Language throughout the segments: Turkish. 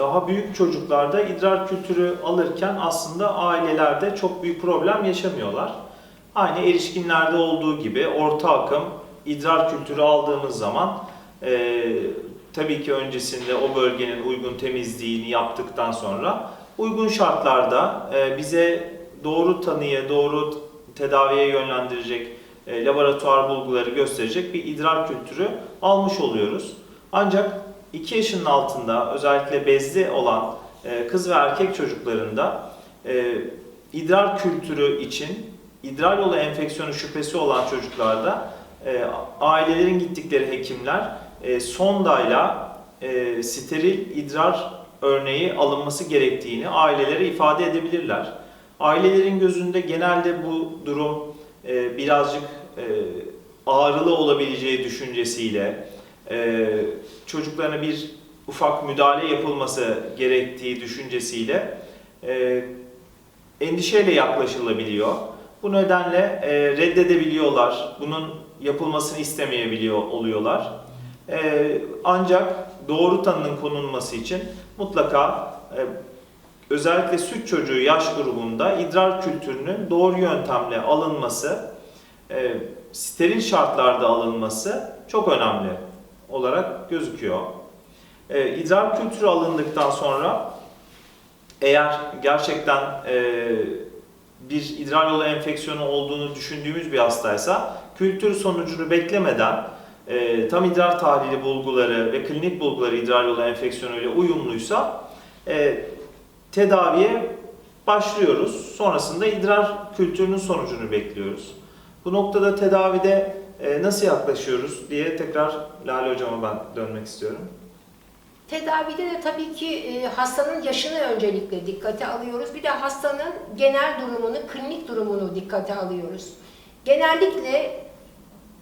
daha büyük çocuklarda idrar kültürü alırken aslında ailelerde çok büyük problem yaşamıyorlar. Aynı erişkinlerde olduğu gibi orta akım idrar kültürü aldığımız zaman e, tabii ki öncesinde o bölgenin uygun temizliğini yaptıktan sonra uygun şartlarda e, bize doğru tanıya, doğru tedaviye yönlendirecek e, laboratuvar bulguları gösterecek bir idrar kültürü almış oluyoruz. Ancak 2 yaşının altında özellikle bezli olan e, kız ve erkek çocuklarında e, idrar kültürü için idrar yolu enfeksiyonu şüphesi olan çocuklarda e, ailelerin gittikleri hekimler sondayla steril idrar örneği alınması gerektiğini ailelere ifade edebilirler. Ailelerin gözünde genelde bu durum birazcık ağrılı olabileceği düşüncesiyle e, çocuklarına bir ufak müdahale yapılması gerektiği düşüncesiyle e, endişeyle yaklaşılabiliyor. Bu nedenle e, reddedebiliyorlar. Bunun yapılmasını istemeyebiliyor oluyorlar. Ancak doğru tanının konulması için mutlaka özellikle süt çocuğu yaş grubunda idrar kültürünün doğru yöntemle alınması, steril şartlarda alınması çok önemli olarak gözüküyor. E, idrar kültürü alındıktan sonra eğer gerçekten e, bir idrar yolu enfeksiyonu olduğunu düşündüğümüz bir hastaysa kültür sonucunu beklemeden e, tam idrar tahlili bulguları ve klinik bulguları idrar yolu enfeksiyonu ile uyumluysa e, tedaviye başlıyoruz. Sonrasında idrar kültürünün sonucunu bekliyoruz. Bu noktada tedavide e, nasıl yaklaşıyoruz diye tekrar Lale Hocam'a ben dönmek istiyorum. Tedavide de tabii ki e, hastanın yaşını öncelikle dikkate alıyoruz. Bir de hastanın genel durumunu, klinik durumunu dikkate alıyoruz. Genellikle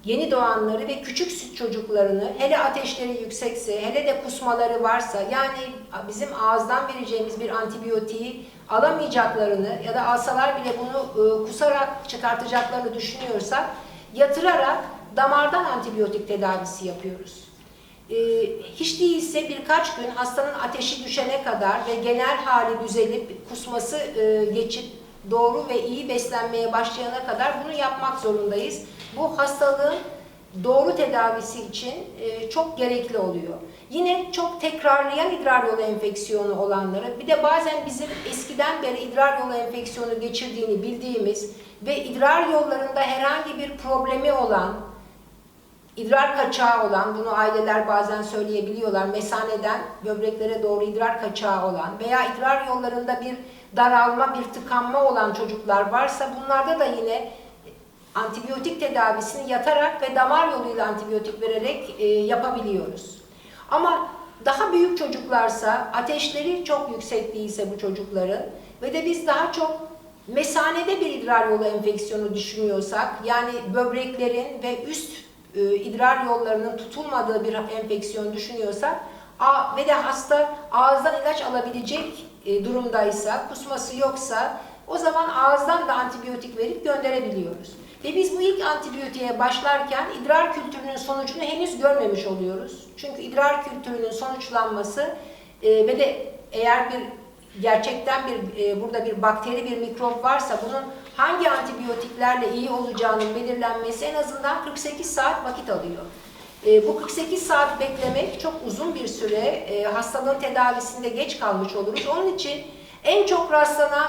yeni doğanları ve küçük süt çocuklarını hele ateşleri yüksekse, hele de kusmaları varsa yani bizim ağızdan vereceğimiz bir antibiyotiği alamayacaklarını ya da alsalar bile bunu e, kusarak çıkartacaklarını düşünüyorsak yatırarak damardan antibiyotik tedavisi yapıyoruz. Ee, hiç değilse birkaç gün hastanın ateşi düşene kadar ve genel hali düzelip kusması e, geçip doğru ve iyi beslenmeye başlayana kadar bunu yapmak zorundayız. Bu hastalığın doğru tedavisi için e, çok gerekli oluyor. Yine çok tekrarlayan idrar yolu enfeksiyonu olanları, bir de bazen bizim eskiden beri idrar yolu enfeksiyonu geçirdiğini bildiğimiz ve idrar yollarında herhangi bir problemi olan, idrar kaçağı olan, bunu aileler bazen söyleyebiliyorlar, mesaneden böbreklere doğru idrar kaçağı olan veya idrar yollarında bir daralma, bir tıkanma olan çocuklar varsa bunlarda da yine antibiyotik tedavisini yatarak ve damar yoluyla antibiyotik vererek e, yapabiliyoruz. Ama daha büyük çocuklarsa, ateşleri çok yüksek değilse bu çocukların ve de biz daha çok mesanede bir idrar yolu enfeksiyonu düşünüyorsak, yani böbreklerin ve üst e, idrar yollarının tutulmadığı bir enfeksiyon düşünüyorsak a, ve de hasta ağızdan ilaç alabilecek e, durumdaysa, kusması yoksa o zaman ağızdan da antibiyotik verip gönderebiliyoruz. Ve biz bu ilk antibiyotiğe başlarken idrar kültürünün sonucunu henüz görmemiş oluyoruz. Çünkü idrar kültürünün sonuçlanması e, ve de eğer bir gerçekten bir e, burada bir bakteri bir mikrop varsa bunun hangi antibiyotiklerle iyi olacağının belirlenmesi en azından 48 saat vakit alıyor. E, bu 48 saat beklemek çok uzun bir süre. E, hastalığın tedavisinde geç kalmış oluruz. Onun için en çok rastlanan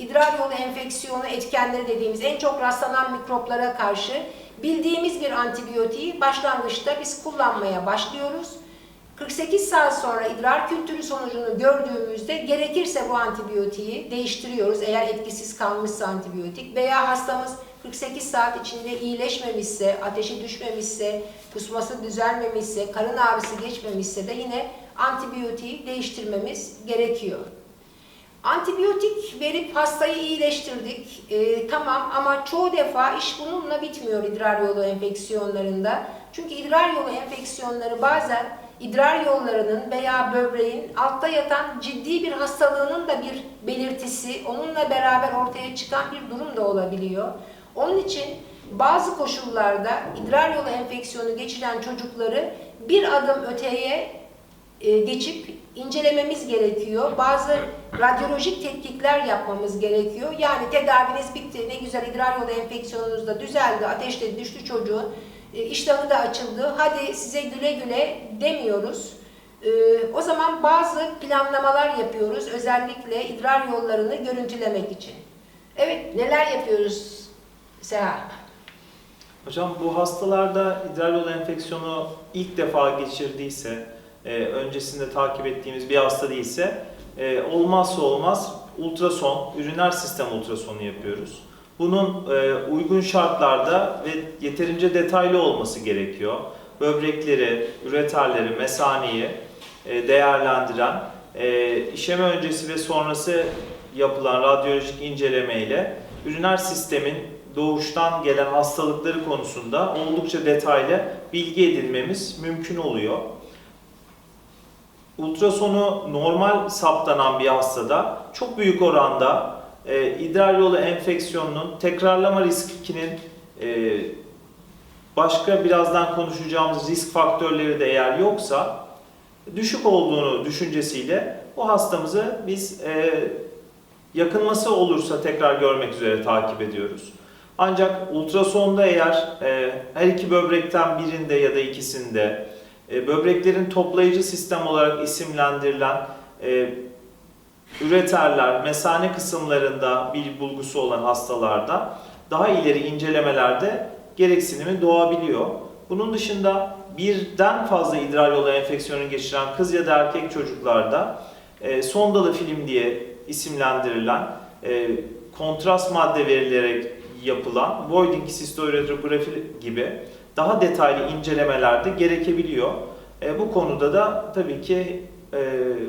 idrar yolu enfeksiyonu etkenleri dediğimiz en çok rastlanan mikroplara karşı bildiğimiz bir antibiyotiği başlangıçta biz kullanmaya başlıyoruz. 48 saat sonra idrar kültürü sonucunu gördüğümüzde gerekirse bu antibiyotiği değiştiriyoruz eğer etkisiz kalmışsa antibiyotik veya hastamız 48 saat içinde iyileşmemişse, ateşi düşmemişse, kusması düzelmemişse, karın ağrısı geçmemişse de yine antibiyotiği değiştirmemiz gerekiyor. Antibiyotik verip hastayı iyileştirdik. Ee, tamam ama çoğu defa iş bununla bitmiyor idrar yolu enfeksiyonlarında. Çünkü idrar yolu enfeksiyonları bazen idrar yollarının veya böbreğin altta yatan ciddi bir hastalığının da bir belirtisi, onunla beraber ortaya çıkan bir durum da olabiliyor. Onun için bazı koşullarda idrar yolu enfeksiyonu geçiren çocukları bir adım öteye e, geçip incelememiz gerekiyor. Bazı radyolojik tetkikler yapmamız gerekiyor. Yani tedaviniz bitti, ne güzel idrar yolu enfeksiyonunuz da düzeldi, ateş de düştü çocuğun, e, iştahı da açıldı, hadi size güle güle demiyoruz. E, O zaman bazı planlamalar yapıyoruz, özellikle idrar yollarını görüntülemek için. Evet, neler yapıyoruz Seha? Hocam bu hastalarda idrar yolu enfeksiyonu ilk defa geçirdiyse, e, öncesinde takip ettiğimiz bir hasta değilse e, olmazsa olmaz ultrason, üriner sistem ultrasonu yapıyoruz. Bunun e, uygun şartlarda ve yeterince detaylı olması gerekiyor. Böbrekleri, üreterleri, mesaneyi e, değerlendiren, e, işeme öncesi ve sonrası yapılan radyolojik incelemeyle üriner sistemin doğuştan gelen hastalıkları konusunda oldukça detaylı bilgi edinmemiz mümkün oluyor. Ultrasonu normal saptanan bir hastada çok büyük oranda e, idrar yolu enfeksiyonunun tekrarlama riskinin e, başka birazdan konuşacağımız risk faktörleri de eğer yoksa düşük olduğunu düşüncesiyle bu hastamızı biz e, yakınması olursa tekrar görmek üzere takip ediyoruz. Ancak ultrasonda eğer e, her iki böbrekten birinde ya da ikisinde e, böbreklerin toplayıcı sistem olarak isimlendirilen e, üreterler, mesane kısımlarında bir bulgusu olan hastalarda daha ileri incelemelerde gereksinimi doğabiliyor. Bunun dışında birden fazla idrar yolu enfeksiyonu geçiren kız ya da erkek çocuklarda e, sondalı film diye isimlendirilen e, kontrast madde verilerek yapılan voiding sistoüretrografi gibi daha detaylı incelemelerde gerekebiliyor. E, bu konuda da tabii ki e,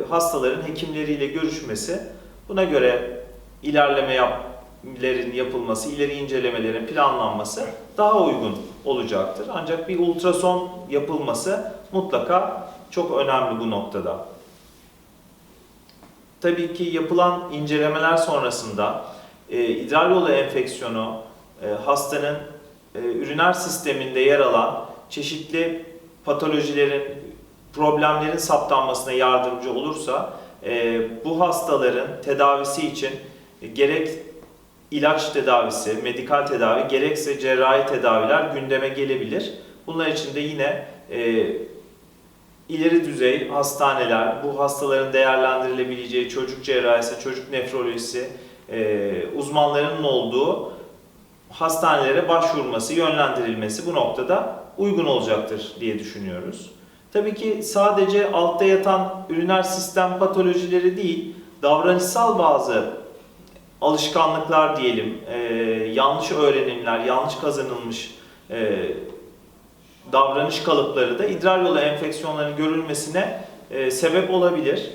hastaların hekimleriyle görüşmesi, buna göre ilerleme yaplerin yapılması, ileri incelemelerin planlanması daha uygun olacaktır. Ancak bir ultrason yapılması mutlaka çok önemli bu noktada. Tabii ki yapılan incelemeler sonrasında e, idrar yolu enfeksiyonu e, hastanın e, üriner sisteminde yer alan çeşitli patolojilerin, problemlerin saptanmasına yardımcı olursa e, bu hastaların tedavisi için e, gerek ilaç tedavisi, medikal tedavi gerekse cerrahi tedaviler gündeme gelebilir. Bunlar için de yine e, ileri düzey hastaneler, bu hastaların değerlendirilebileceği çocuk cerrahisi, çocuk nefrolojisi e, uzmanlarının olduğu hastanelere başvurması, yönlendirilmesi bu noktada uygun olacaktır diye düşünüyoruz. Tabii ki sadece altta yatan üriner sistem patolojileri değil, davranışsal bazı alışkanlıklar diyelim, e, yanlış öğrenimler, yanlış kazanılmış e, davranış kalıpları da idrar yolu enfeksiyonlarının görülmesine sebep olabilir.